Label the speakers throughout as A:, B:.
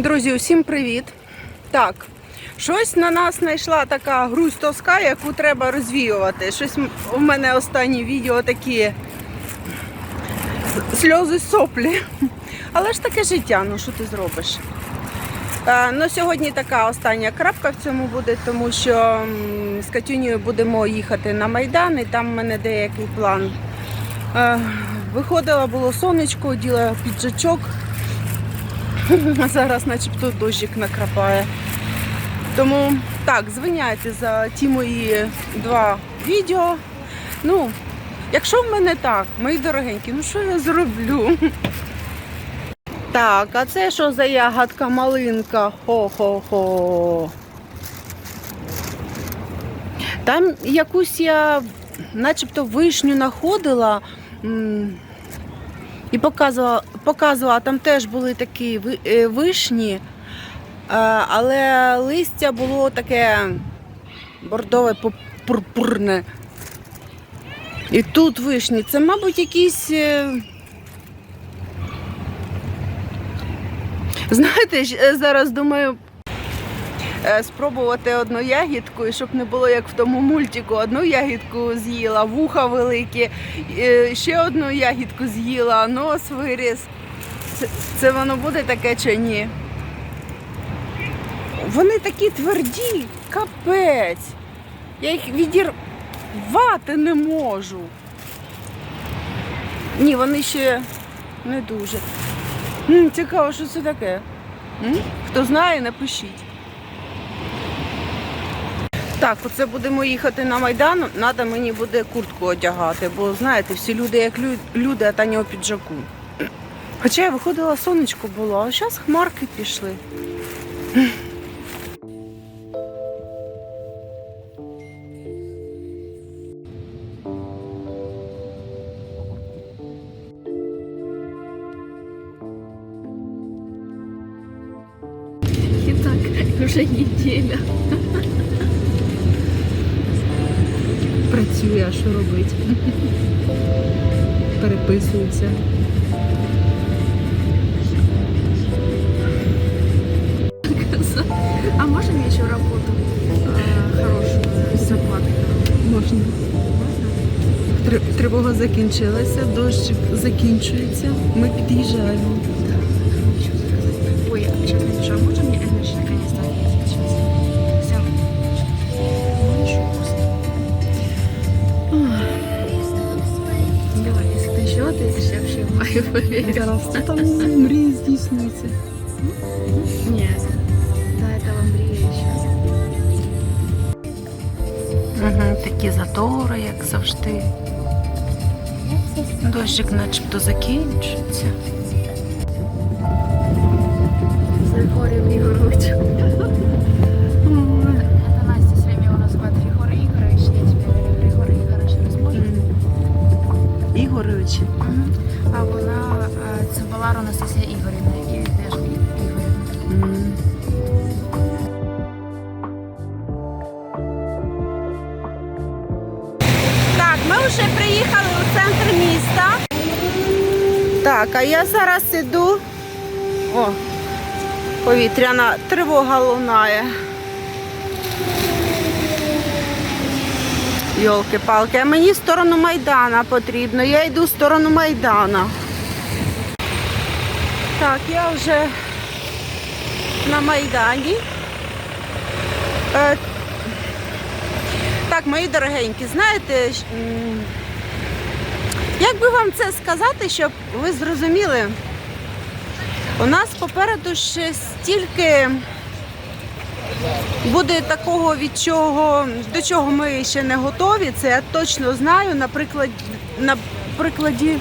A: Друзі, усім привіт! Так, щось на нас знайшла така грусть тоска, яку треба розвіювати. Щось у мене останні відео такі сльози соплі. Але ж таке життя, ну що ти зробиш? Е, ну, сьогодні така остання крапка в цьому буде, тому що з Катюнею будемо їхати на Майдан, і там в мене деякий план. Е, виходила, було сонечко, оділа піджачок. А зараз начебто дощик накрапає. Тому так, звиняйте за ті мої два відео. Ну, якщо в мене так, мої дорогенькі, ну що я зроблю? Так, а це що за ягодка малинка? Хо-хо-хо. Там якусь я начебто вишню знаходила. і показувала, показувала, там теж були такі е, вишні, е, але листя було таке бордове пу- пурпурне. І тут вишні. Це, мабуть, якісь. е, Знаєте, зараз думаю. Е, Спробувати одну ягідку, і щоб не було як в тому мультику, одну ягідку з'їла, вуха великі, ще одну ягідку з'їла, нос виріс. Це, це воно буде таке чи ні? Вони такі тверді, капець. Я їх відірвати не можу. Ні, вони ще не дуже. Цікаво, що це таке. Хто знає, напишіть. Так, оце будемо їхати на Майдан. Треба мені буде куртку одягати, бо знаєте, всі люди як люди, а Таня у піджаку. Хоча я виходила, сонечко було, а зараз хмарки пішли.
B: І так вже неділя.
A: Працює, а що робить? Переписується.
B: А можно еще работу э, хорошую, с зарплатой?
A: Можна. Тр- Тривога закінчилася, дощик закінчується. Ми під'їжджаємо.
B: Поверю.
A: Зараз там мрії здійснюються.
B: Нет. До этого еще.
A: Угу, такі затори, як завжди. Дощик начебто закінчується.
B: Григорий Егорович. Это Анастасія Ігорівна, і теж Ігорівна.
A: Так, ми вже приїхали у центр міста. Так, а я зараз іду. О, повітряна тривога лунає. Йолки-палки, а мені в сторону Майдана потрібно. Я йду в сторону Майдана. Так, я вже на Майдані. Е, так, мої дорогенькі, знаєте, як би вам це сказати, щоб ви зрозуміли, у нас попереду ще стільки буде такого, від чого, до чого ми ще не готові. Це я точно знаю. Наприклад, на прикладі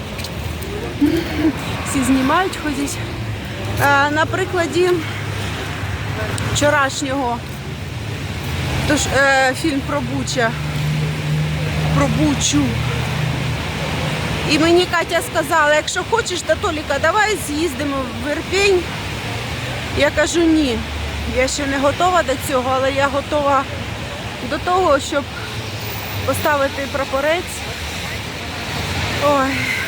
A: всі знімають, ходять. Е, на прикладі вчорашнього тож, е, фільм про Буча. Про Бучу. І мені Катя сказала, якщо хочеш до Толіка, давай з'їздимо в Ірпінь. Я кажу ні. Я ще не готова до цього, але я готова до того, щоб поставити прапорець. Ой,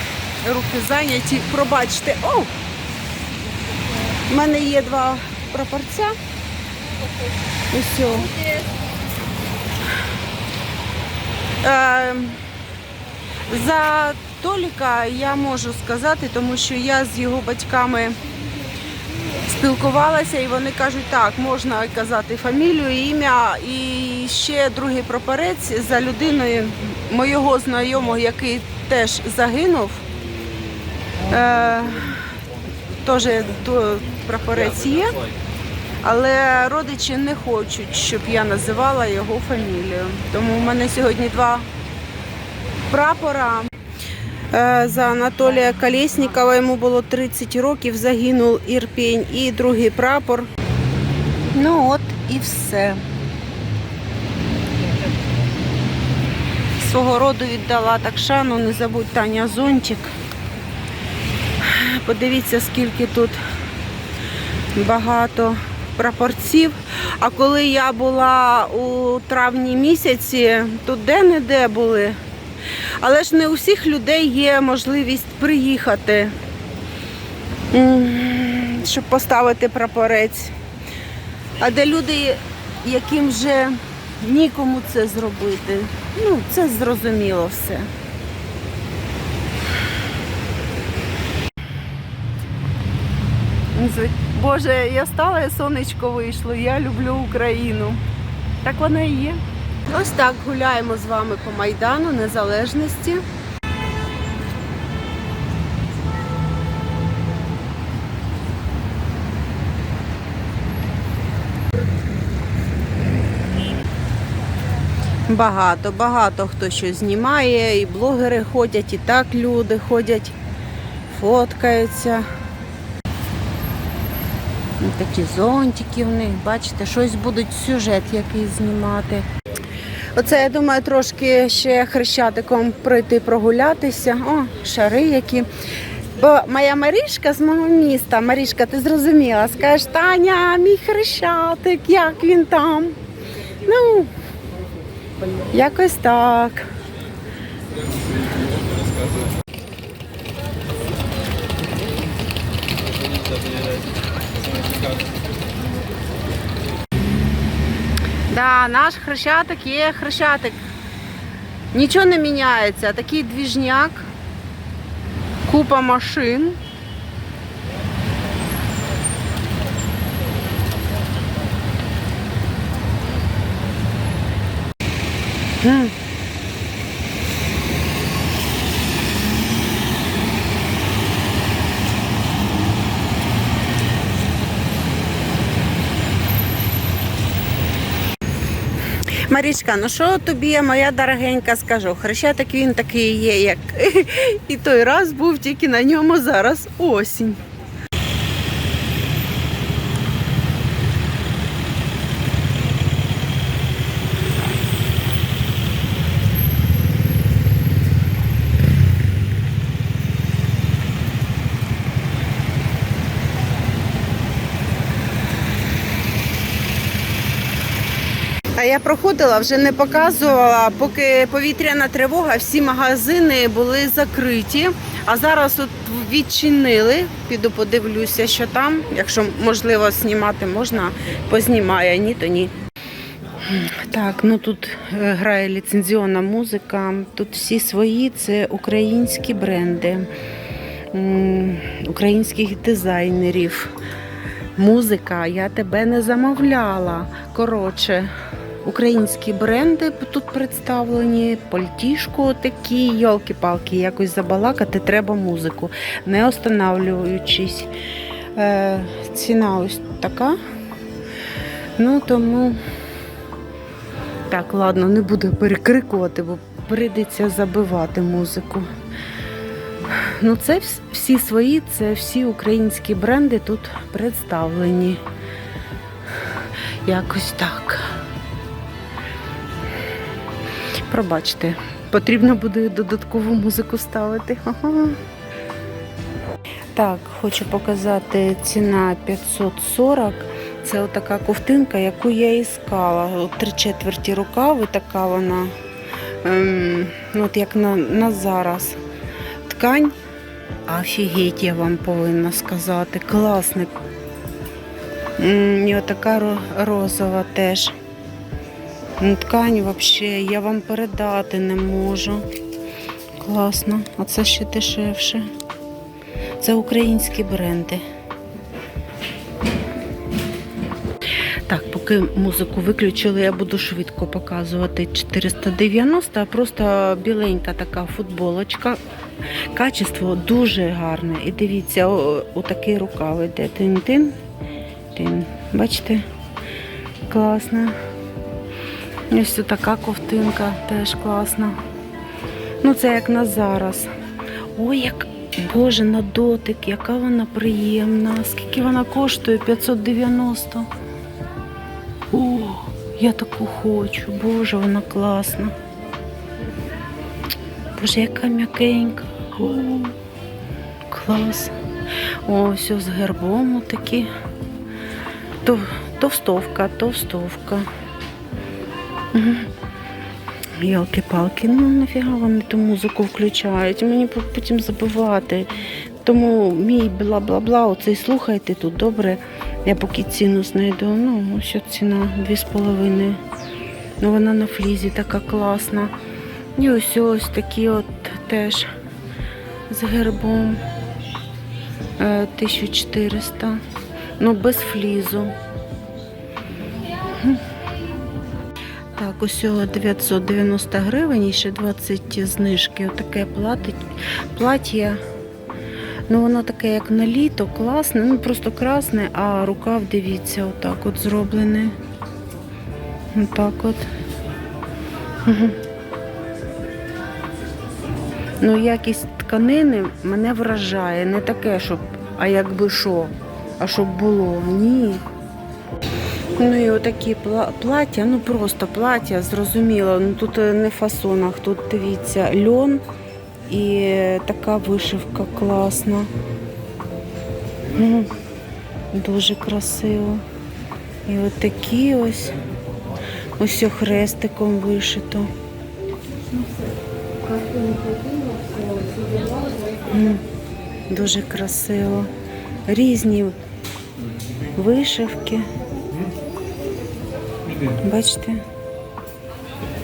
A: руки зайняті, пробачте. О! У мене є два прапорця. Ось. Е, за Толіка я можу сказати, тому що я з його батьками спілкувалася, і вони кажуть, так, можна казати фамілію, ім'я. І ще другий прапорець за людиною моєго знайомого, який теж загинув. Е, теж прапорець є, але родичі не хочуть, щоб я називала його фамілію. Тому в мене сьогодні два прапора. Е, За Анатолія Колєснікова йому було 30 років, загинув Ірпінь і другий прапор. Ну от і все. Свого роду віддала так шану, не забудь Таня зонтик. Подивіться, скільки тут багато прапорців. А коли я була у травні місяці, тут де-не-де були. Але ж не у всіх людей є можливість приїхати, щоб поставити прапорець. А де люди, яким вже нікому це зробити, ну, це зрозуміло все. Боже, я стала і сонечко вийшло. Я люблю Україну. Так вона і є. Ось так гуляємо з вами по Майдану Незалежності. Багато, багато хто що знімає, і блогери ходять, і так люди ходять, фоткаються. Такі зонтики в них, бачите, щось будуть сюжет якийсь знімати. Оце, я думаю, трошки ще хрещатиком пройти прогулятися. О, шари які. Бо моя Марішка з мого міста, Марішка, ти зрозуміла, скажеш, Таня, мій хрещатик, як він там? Ну, якось так. Да, наш хрещатик є хрещатик. Нічого не міняється. Такий двіжняк, купа машин. М. Марічка, ну що тобі моя дорогенька скажу? Хрещатик він такий є, як і той раз був тільки на ньому зараз осінь. А я проходила, вже не показувала, поки повітряна тривога, всі магазини були закриті. А зараз от відчинили. Піду подивлюся, що там. Якщо можливо знімати можна, познімаю, а ні, то ні. Так, ну тут е, грає ліцензіонна музика. Тут всі свої, це українські бренди, українських дизайнерів. Музика, я тебе не замовляла. Коротше, українські бренди тут представлені, пальтішко такі, йолки-палки, якось забалакати треба музику, не останавлюючись. Е, ціна ось така. Ну тому. Так, ладно, не буду перекрикувати, бо прийдеться забивати музику. Ну, це всі свої, це всі українські бренди тут представлені. Якось так. Пробачте, потрібно буде додаткову музику ставити. Ага. Так, хочу показати ціна 540. Це отака ковтинка, яку я іскала. Три четверті рукави, така вона. Ем, от як на, на зараз. Ткань. Офігеть, я вам повинна сказати. Класний. І отака розова теж. Ну, Ткань взагалі я вам передати не можу. Класно. А це ще дешевше. Це українські бренди. Так, поки музику виключили, я буду швидко показувати 490, просто біленька така футболочка. Качество дуже гарне. І дивіться, отакий рукав іде. Тин-тин. Тин. Бачите? Класно. Ось тут така ковтинка теж класна. Ну, це як на зараз. Ой, як Боже, на дотик, яка вона приємна. Скільки вона коштує? 590. О, я таку хочу. Боже, вона класна. Боже, яка м'якенька. О, клас. О, все з гербом такі. Товстовка, товстовка. Йолки-палки, ну нафіга вони ту музику включають. Мені потім забивати. Тому мій бла-бла-бла, оцей слухайте тут добре. Я поки ціну знайду. Ну, ось ціна 2,5. Ну вона на флізі така класна. І ось ось такі от теж з гербом. Е, 1400. Ну, без флізу. Так, усього 990 гривень і ще 20 знижки. Отаке плаття. Ну, воно таке, як на літо, класне, ну просто красне, а рукав, дивіться, отак от зроблений. Отак от. Ну, якість тканини мене вражає. Не таке, щоб, а якби що, а щоб було. Ні. Ну і отакі пла- плаття, ну просто плаття, зрозуміло. Ну тут е, не фасонах, тут дивіться, льон і така вишивка класна. Ну, дуже красиво. І от такі ось. Ось хрестиком вишито. М, Дуже красиво. Різні вишивки. Бачите?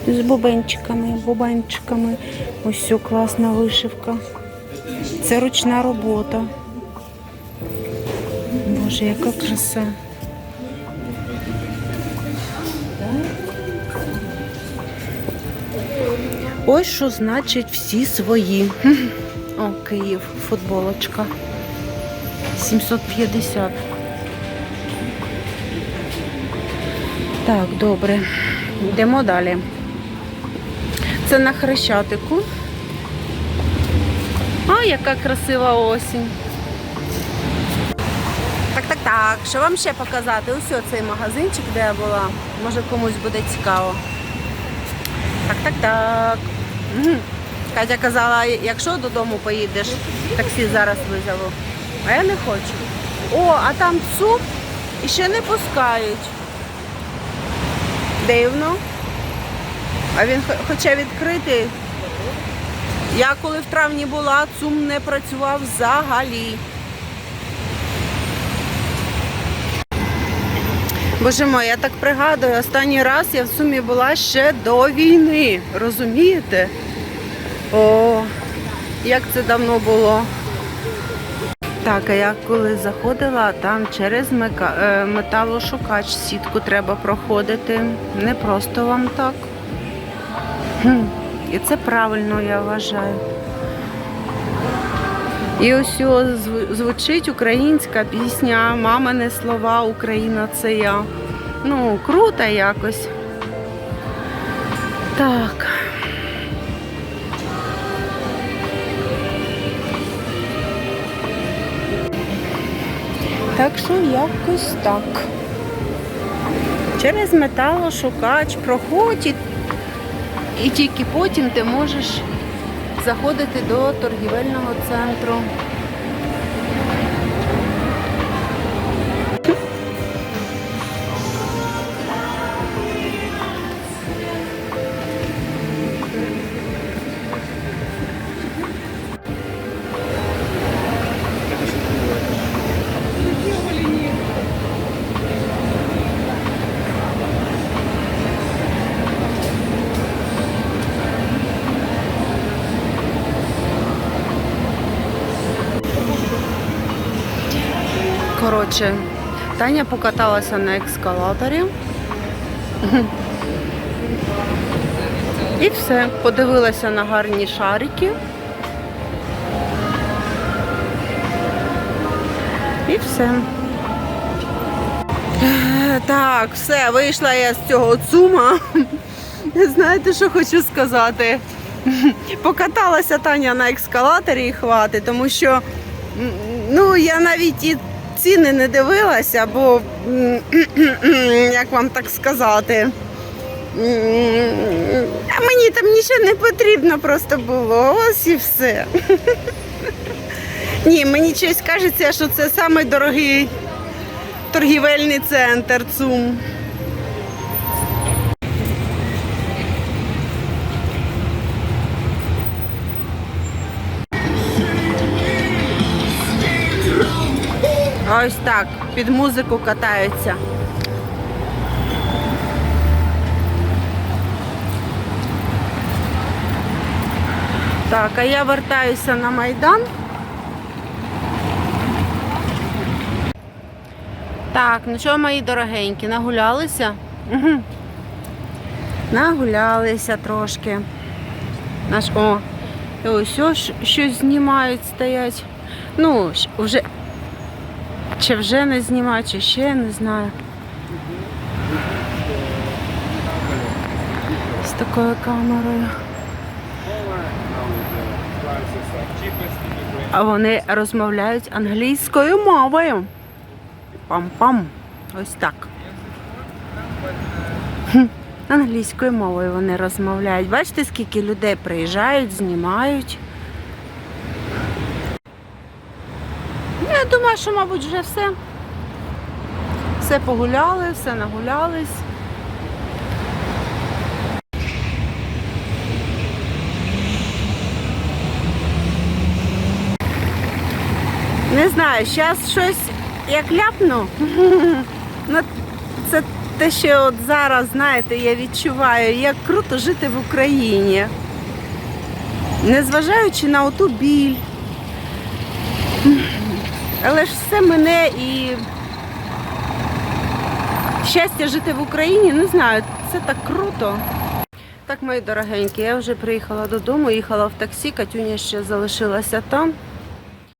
A: З бубенчиками, бубенчиками. Ось все класна вишивка. Це ручна робота. Боже, яка краса. Ось що значить всі свої. О, Київ, футболочка. 750. Так, добре. Йдемо далі. Це на Хрещатику. А, яка красива осінь. Так, так, так. Що вам ще показати? Ось цей магазинчик, де я була. Може комусь буде цікаво. Так, так, так. Катя казала, якщо додому поїдеш, таксі зараз визову. А я не хочу. О, а там ЦУП і ще не пускають. Дивно. А він хо- хоча відкритий. Я коли в травні була, ЦУМ не працював взагалі. Боже мой, я так пригадую, останній раз я в Сумі була ще до війни. Розумієте? О, як це давно було. Так, а я коли заходила, там через е, металошукач сітку треба проходити. Не просто вам так. І це правильно, я вважаю. І ось звучить українська пісня Мамине слова, Україна це я. Ну, круто якось. Так. Якось так. Через металошукач проходь і, і тільки потім ти можеш заходити до торгівельного центру. Коротше, Таня покаталася на ескалаторі. І все, подивилася на гарні шарики. І все. Так, все, вийшла я з цього цума. Знаєте, що хочу сказати? Покаталася Таня на ескалаторі і хвати, тому що ну, я навіть і ціни не дивилася, бо як вам так сказати. А мені там нічого не потрібно просто було. Ось і все. Ні, мені щось кажеться, що це найдорогий дорогий торгівельний центр ЦУМ. Ось так, під музику катаються. Так, а я вертаюся на Майдан. Так, ну що, мої дорогенькі, нагулялися? Угу. Нагулялися трошки. Наш о, і ось ось щось знімають, стоять. Ну, вже чи вже не знімають, чи ще не знаю. З такою камерою. А вони розмовляють англійською мовою. Пам-пам. Ось так. Англійською мовою вони розмовляють. Бачите, скільки людей приїжджають, знімають. Ну, Я думаю, що, мабуть, вже все. Все погуляли, все нагулялись. Не знаю, зараз щось як ляпну. Ну, це те, що от зараз, знаєте, я відчуваю, як круто жити в Україні. Незважаючи на оту біль. Але ж все мене і щастя жити в Україні, не знаю, це так круто. Так, мої дорогенькі, я вже приїхала додому, їхала в таксі, Катюня ще залишилася там.